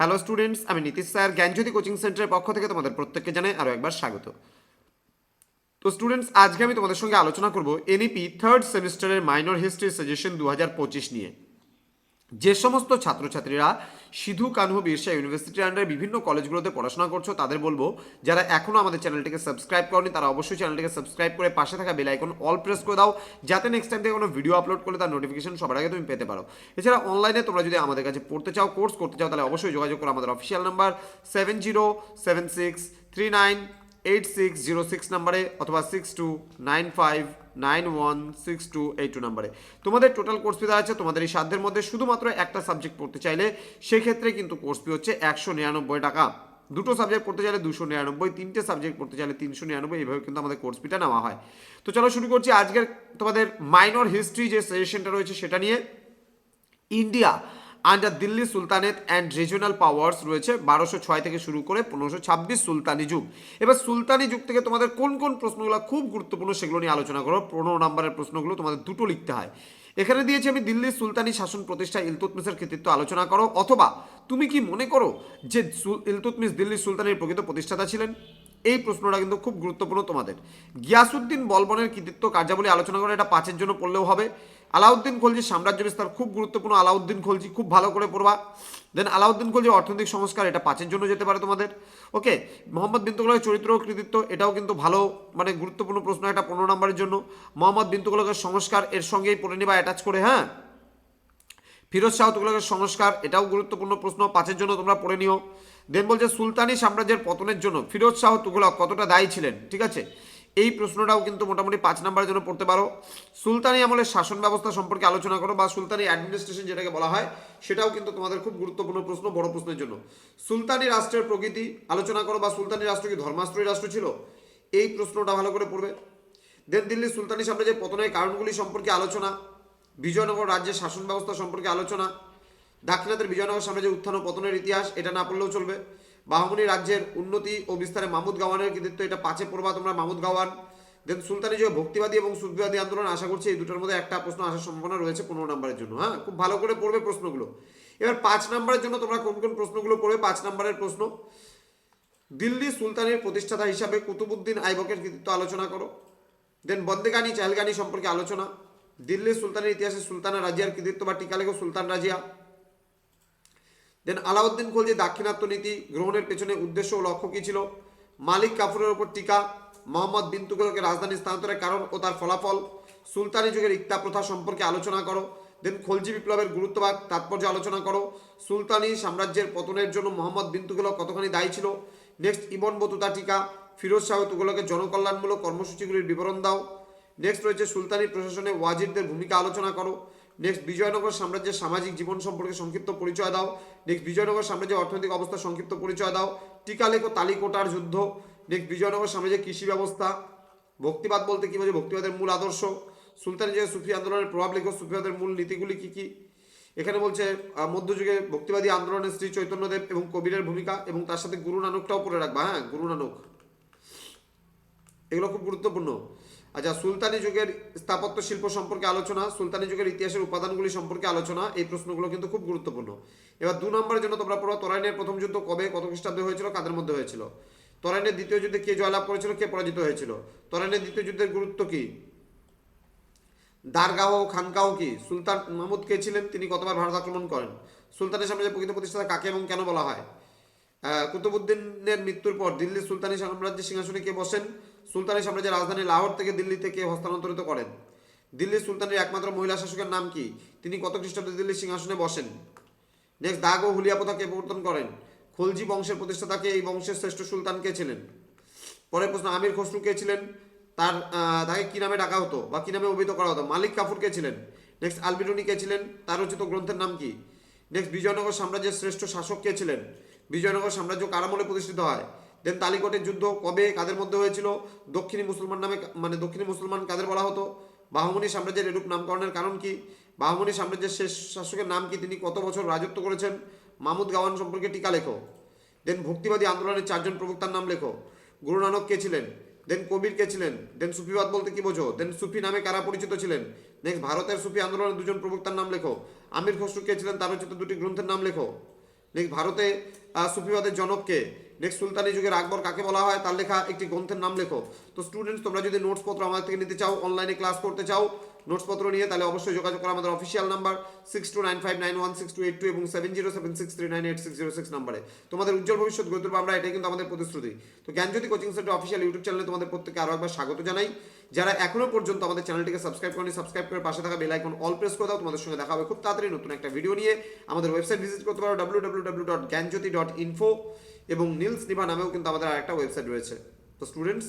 Hello students আমি Nitish sir. জ্ঞানজ্যোতি coaching সেন্টারের পক্ষ থেকে তোমাদের প্রত্যেককে জানাই আরও একবার স্বাগত। তো স্টুডেন্টস আজকে আমি তোমাদের সঙ্গে আলোচনা করব এনইপি থার্ড সেমিস্টারের মাইনর হিস্ট্রি সাজেশন দু হাজার পঁচিশ নিয়ে। যে সমস্ত ছাত্রছাত্রীরা সিধু, কানহু, বিরসা ইউনিভার্সিটির আন্ডারে বিভিন্ন কলেজগুলোতে পড়াশোনা করছ, তাদের বলব, যারা এখনও আমাদের চ্যানেলটিকে সাবস্ক্রাইব করনি, তারা অবশ্যই চ্যানেলটিকে সাবস্ক্রাইব করে পাশে থাকা বেল আইকন অল প্রেস করে দাও, যাতে নেক্সট টাইম থেকে কোনো ভিডিও আপলোড করলে তার নোটিফিকেশন সবার আগে তুমি পেতে পারো। এছাড়া অনলাইনে তোমরা যদি আমাদের কাছে পড়তে চাও কোর্স করতে চাও, তাহলে অবশ্যই যোগাযোগ করো আমাদের official number seven zero seven six three nine eight six zero six নাম্বারে অথবা six two nine five nine one six two eight two নাম্বারে। তোমাদের টোটাল কোর্স ফি দেওয়া আছে, তোমাদের এই সাধ্যের মধ্যে শুধুমাত্র একটা সাবজেক্ট পড়তে চাইলে সেক্ষেত্রে কিন্তু কোর্স ফি হচ্ছে একশো নিরানব্বই টাকা। দুটো সাবজেক্ট পড়তে চাইলে দুশো নিরানব্বই, তিনটে সাবজেক্ট পড়তে চাইলে তিনশো নিরানব্বই, এইভাবে কিন্তু আমাদের কোর্স ফিটা নেওয়া হয়। তো চলো শুরু করছি আজকের তোমাদের মাইনর হিস্ট্রি যে সেশনটা রয়েছে সেটা নিয়ে। India under Delhi sultanate and regional powers রয়েছে বারোশো ছয় থেকে শুরু করে পনেরোশো ছাব্বিশ সুলতানি যুগ। এবার সুলতানি যুগ থেকে তোমাদের কোন কোন প্রশ্নগুলো খুব গুরুত্বপূর্ণ সেগুলো নিয়ে আলোচনা করো। পনেরো নম্বরের প্রশ্নগুলো তোমাদের দুটো লিখতে হয়। এখানে দিয়েছি আমি দিল্লির সুলতানি শাসন প্রতিষ্ঠা ইলতুতমিসের কৃতিত্ব আলোচনা করো। অথবা তুমি কি মনে করো যে ইলতুতমিস দিল্লির সুলতানের প্রকৃত প্রতিষ্ঠাতা ছিলেন? এই প্রশ্নটা কিন্তু খুব গুরুত্বপূর্ণ তোমাদের। গিয়াসুদ্দিন বলবনের কৃতিত্ব কার্যাবলী আলোচনা করে এটা পাঁচের জন্য পড়লেও হবে। আলাউদ্দিন খলজি সাম্রাজ্য বিস্তার খুব গুরুত্বপূর্ণ। আলাউদ্দিন খলজি খুব ভালো করে পড়বা। দেন আলাউদ্দিন খলজি অর্থনৈতিক সংস্কার এটা পাঁচের জন্য যেতে পারে তোমাদের। ওকে মোহাম্মদ বিন তুগলকের চরিত্র কৃতিত্ব এটাও কিন্তু ভালো মানে গুরুত্বপূর্ণ প্রশ্ন এটা পনেরো নম্বরের জন্য। মোহাম্মদ বিন সংস্কার এর সঙ্গেই পড়ে নিবা অ্যাটাচ করে হ্যাঁ? ফিরোজ শাহ তুগলকের সংস্কার, এটাও গুরুত্বপূর্ণ প্রশ্ন, পাঁচের জন্য তোমরা পড়ে নিও। দেন বলছে, সুলতানি সাম্রাজ্যের পতনের জন্য ফিরোজ শাহ তুগলক কতটা দায়ী ছিলেন? ঠিক আছে? এই প্রশ্নটাও কিন্তু মোটামুটি পাঁচ নাম্বারের জন্য পড়তে পারো। সুলতানি আমলের শাসন ব্যবস্থা সম্পর্কে আলোচনা করো, বা সুলতানি অ্যাডমিনিস্ট্রেশন যেটাকে বলা হয়, সেটাও কিন্তু তোমাদের খুব গুরুত্বপূর্ণ প্রশ্ন, বড় প্রশ্নের জন্য। সুলতানি রাষ্ট্রের প্রকৃতি আলোচনা করো, বা সুলতানি রাষ্ট্র কি ধর্মাশ্রয়ী রাষ্ট্র ছিল? এই প্রশ্নটা ভালো করে পড়বে। দেন দিল্লি সুলতানি সাম্রাজ্যের পতনের কারণগুলি সম্পর্কে আলোচনা বিজয়নগর রাজ্যের শাসন ব্যবস্থা সম্পর্কে আলোচনা। দাক্ষিণাত্যের বিজয়নগর সাম্রাজ্যের উত্থান ও পতনের ইতিহাস, এটা না পড়লেও চলবে। বাহমনি রাজ্যের উন্নতি ও বিস্তারে মামুদ গাওয়ানের কৃতিত্ব, এটা পাঁচে পড়বা তোমরা মামুদ গাওয়ান। দেন সুলতানি যে ভক্তিবাদী এবং সুফিবাদী আন্দোলন, আশা করছি এই দুটোর মধ্যে একটা প্রশ্ন আসার সম্ভাবনা রয়েছে পনেরো নম্বরের জন্য। হ্যাঁ খুব ভালো করে পড়বে প্রশ্নগুলো। এবার পাঁচ নম্বরের জন্য তোমরা কোন কোন প্রশ্নগুলো পড়বে? পাঁচ নম্বরের প্রশ্ন, দিল্লি সুলতানের প্রতিষ্ঠাতা হিসাবে কুতুবুদ্দিন আইবকের কৃতিত্ব আলোচনা করো। দেন বন্দেগানি, চাহলগানি সম্পর্কে আলোচনা। দিল্লি সুলতানের ইতিহাসে সুলতানা রাজিয়ার কৃতিত্ব বা টিকা লেখো সুলতান রাজিয়া। দেন আলাউদ্দিন খলজি দাক্ষিণাত্য নীতি গ্রহণের পেছনে উদ্দেশ্য ও লক্ষ্য কী ছিল? মালিক কাফুরের ওপর টিকা, মোহাম্মদ বিন রাজধানী স্থানান্তরের কারণ ও তার ফলাফল, সুলতানি যুগের ইক্তা প্রথা সম্পর্কে আলোচনা করো। দেন খলজি বিপ্লবের গুরুত্ব বা তাৎপর্য আলোচনা করো। সুলতানি সাম্রাজ্যের পতনের জন্য মোহাম্মদ বিন কতখানি দায়ী ছিল? নেক্সট ইবন বতুতা টিকা, ফিরোজ শাহ তুগলকের জনকল্যাণমূলক কর্মসূচিগুলির বিবরণ দাও। নেক্সট রয়েছে সুলতানি প্রশাসনে ওয়াজিরদের ভূমিকা আলোচনা করো। নেক্সট বিজয়নগর সাম্রাজ্যের সামাজিক জীবন সম্পর্কে সংক্ষিপ্ত পরিচয় দাও। নেক্সট বিজয়নগর সাম্রাজ্যের অর্থনৈতিক অবস্থা সংক্ষিপ্ত পরিচয় দাও। টিকা লেখো তালিকোটার যুদ্ধ। নেক্সট বিজয়নগর সাম্রাজ্যের কৃষি ব্যবস্থা। ভক্তিবাদ বলতে কী বোঝে ভক্তিবাদের মূল আদর্শ। সুলতানি যে সুফি আন্দোলনের প্রভাব লেখো, সুফিবাদের মূল নীতিগুলি কী কী? এখানে বলছে মধ্যযুগে ভক্তিবাদী আন্দোলনের শ্রী চৈতন্যদেব এবং কবিরের ভূমিকা এবং তার সাথে গুরু নানকটাও পড়ে রাখবা। হ্যাঁ গুরু নানক। এগুলো খুব গুরুত্বপূর্ণ। আচ্ছা সুলতানি যুগের স্থাপত্য শিল্প সম্পর্কে আলোচনা, সুলতানি যুগের ইতিহাসের উপাদানগুলি সম্পর্কে আলোচনা, এই প্রশ্নগুলো কিন্তু খুব গুরুত্বপূর্ণ। এবার দু নম্বরের জন্য তোমরা পড়ো, তরাইনের প্রথম যুদ্ধ কবে, কত খ্রিস্টাব্দে হয়েছিল, কাদের মধ্যে হয়েছিল? তরাইনের দ্বিতীয় যুদ্ধে কে জয়লাভ করেছিল, কে পরাজিত হয়েছিল? তরাইনের দ্বিতীয় যুদ্ধের গুরুত্ব কি? দারগাহ খানকাহ কি? সুলতান মাহমুদ কে ছিলেন? তিনি কতবার ভারত আক্রমণ করেন? সুলতানের সামনে যে প্রকৃত প্রতিষ্ঠাতা কাকে এবং কেন বলা হয়? কুতুবুদ্দিনের মৃত্যুর পর দিল্লি সুলতানি সাম্রাজ্যের সিংহাসনে কে বসেন? সুলতানি সাম্রাজ্যের রাজধানী লাহোর থেকে দিল্লিতে কে হস্তান্তরিত করেন। দিল্লি সুলতানের একমাত্র মহিলা শাসকের নাম কি? তিনি কত খ্রিস্টাব্দে দিল্লির সিংহাসনে বসেন? নেক্সট দাগ ও হুলিয়া কে প্রবর্তন করেন। খলজি বংশের প্রতিষ্ঠাতাকে এই বংশের শ্রেষ্ঠ সুলতান কে ছিলেন? পরের প্রশ্ন, আমির খসরু কে ছিলেন? তার তাকে কি নামে ডাকা হতো বা কি নামে অভিহিত করা হতো? মালিক কাফুর কে ছিলেন? নেক্সট আলবিরুনি কে ছিলেন? তার রচিত গ্রন্থের নাম কি? নেক্সট বিজয়নগর সাম্রাজ্যের শ্রেষ্ঠ শাসক কে ছিলেন? বিজয়নগর সাম্রাজ্য কারামলে প্রতিষ্ঠিত হয়। দেন তালিকটের যুদ্ধ কবে কাদের মধ্যে হয়েছিল? দক্ষিণী মুসলমান নামে মানে দক্ষিণী মুসলমান কাদের বলা হতো? বাহমনি সাম্রাজ্যের এরূপ নামকরণের কারণ কি? বাহমনি সাম্রাজ্যের শেষ শাসকের নাম কি? তিনি কত বছর রাজত্ব করেছেন? মামুদ গাওয়ান সম্পর্কে টিকা লেখো। দেন ভক্তিবাদী আন্দোলনের চারজন প্রবক্তার নাম লেখো। গুরু নানক কে ছিলেন? দেন কবির কে ছিলেন? দেন সুফিবাদ বলতে কি বোঝো? দেন সুফি নামে কারা পরিচিত ছিলেন? নেক্সট ভারতের সুফি আন্দোলনের দুজন প্রবক্তার নাম লেখো। আমির খসরু কে ছিলেন? তার রচিত দুটি গ্রন্থের নাম লেখো। নেক্সট ভারতে সুফিবাদের জনককে। নেক্সট সুলতানি যুগের আকবর কাকে বলা হয়? তার লেখা একটি গ্রন্থের নাম লেখো। তো স্টুডেন্টস তোমরা যদি নোটস পত্র আমাদের থেকে নিতে চাও অনলাইনে ক্লাস করতে চাও নোটস পত্র নিয়ে, তাহলে অবশ্যই যোগাযোগ করো আমাদের official number six two nine five nine one six two eight two এবং seven zero seven six three nine eight six zero six নাম্বারে তোমাদের উজ্জ্বল ভবিষ্যৎ গড়ে তুলবো আমরা, এটাই কিন্তু আমাদের প্রতিশ্রুতি। তো Gyanjyoti coaching centre official YouTube চ্যানেলে তোমাদের প্রত্যেকে আরও একবার স্বাগত জানাই। যারা এখনও পর্যন্ত আমাদের চ্যানেলটিকে সাবস্ক্রাইব করেনি সাবস্ক্রাইব করে পাশে থাকা বেল আইকন অল প্রেস করে দাও। তোমাদের সঙ্গে দেখা হবে খুব তাড়াতাড়ি নতুন একটা ভিডিও নিয়ে। আমাদের ওয়েবসাইট ভিজিট করতে পারো W W W dot Gyanjyoti dot info এবং নীলস নিভা নামেও কিন্তু আমাদের আরেকটা ওয়েবসাইট রয়েছে। তো স্টুডেন্টস